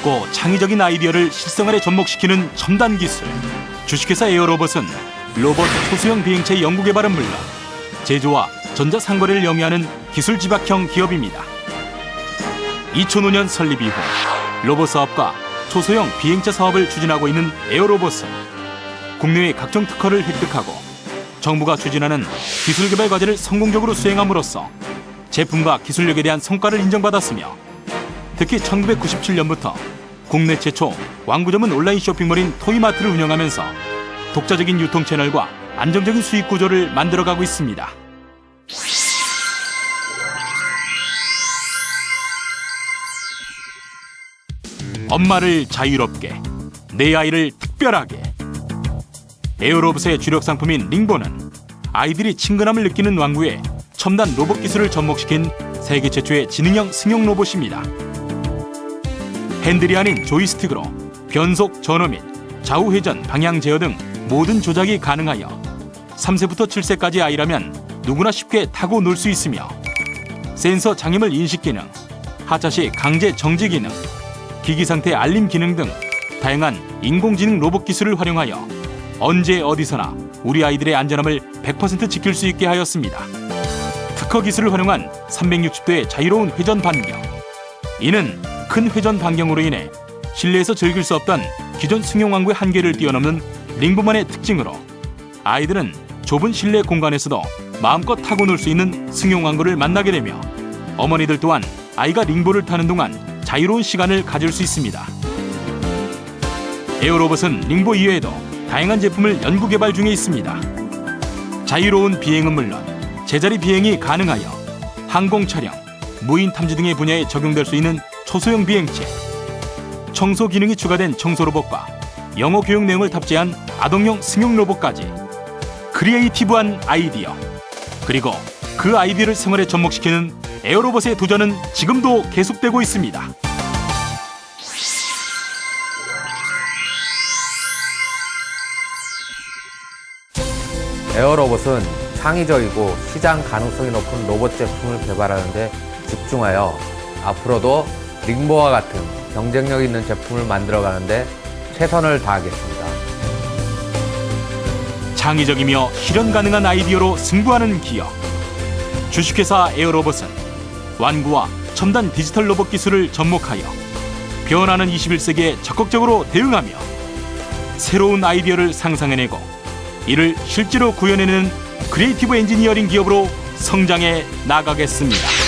새롭고 창의적인 아이디어를 실생활에 접목시키는 첨단 기술. 주식회사 에어로봇은 로봇 초소형 비행체 연구 개발은 물론 제조와 전자 상거래를 영위하는 기술 집약형 기업입니다. 2005년 설립 이후 로봇 사업과 초소형 비행체 사업을 추진하고 있는 에어로봇은 국내의 각종 특허를 획득하고 정부가 추진하는 기술 개발 과제를 성공적으로 수행함으로써 제품과 기술력에 대한 성과를 인정받았으며 특히 1997년부터 국내 최초 완구점은 온라인 쇼핑몰인 토이마트를 운영하면서 독자적인 유통 채널과 안정적인 수익 구조를 만들어가고 있습니다. 엄마를 자유롭게 내 아이를 특별하게 에어로봇의 주력 상품인 링보는 아이들이 친근함을 느끼는 왕구에 첨단 로봇 기술을 접목시킨 세계 최초의 지능형 승용 로봇입니다. 핸들이 아닌 조이스틱으로 변속 전원 및 좌우 회전, 방향 제어 등 모든 조작이 가능하여 3세부터 7세까지 아이라면 누구나 쉽게 타고 놀 수 있으며 센서 장애물 인식 기능, 하차 시 강제 정지 기능, 기기 상태 알림 기능 등 다양한 인공지능 로봇 기술을 활용하여 언제 어디서나 우리 아이들의 안전함을 100% 지킬 수 있게 하였습니다. 특허 기술을 활용한 360도의 자유로운 회전 반경. 이는 큰 회전 반경으로 인해 실내에서 즐길 수 없던 기존 승용왕구의 한계를 뛰어넘는 링보만의 특징으로 아이들은 좁은 실내 공간에서도 마음껏 타고 놀 수 있는 승용왕구를 만나게 되며 어머니들 또한 아이가 링보를 타는 동안 자유로운 시간을 가질 수 있습니다. 에어로봇은 링보 이외에도 다양한 제품을 연구 개발 중에 있습니다. 자유로운 비행은 물론 제자리 비행이 가능하여 항공 촬영, 무인 탐지 등의 분야에 적용될 수 있는 초소형 비행체, 청소 기능이 추가된 청소 로봇과 영어 교육 내용을 탑재한 아동용 승용 로봇까지 크리에이티브한 아이디어 그리고 그 아이디어를 생활에 접목시키는 에어로봇의 도전은 지금도 계속되고 있습니다. 에어로봇은 창의적이고 시장 가능성이 높은 로봇 제품을 개발하는 데 집중하여 앞으로도 링보와 같은 경쟁력 있는 제품을 만들어가는데 최선을 다하겠습니다. 창의적이며 실현 가능한 아이디어로 승부하는 기업. 주식회사 에어로봇은 완구와 첨단 디지털 로봇 기술을 접목하여 변하는 21세기에 적극적으로 대응하며 새로운 아이디어를 상상해내고 이를 실제로 구현해내는 크리에이티브 엔지니어링 기업으로 성장해 나가겠습니다.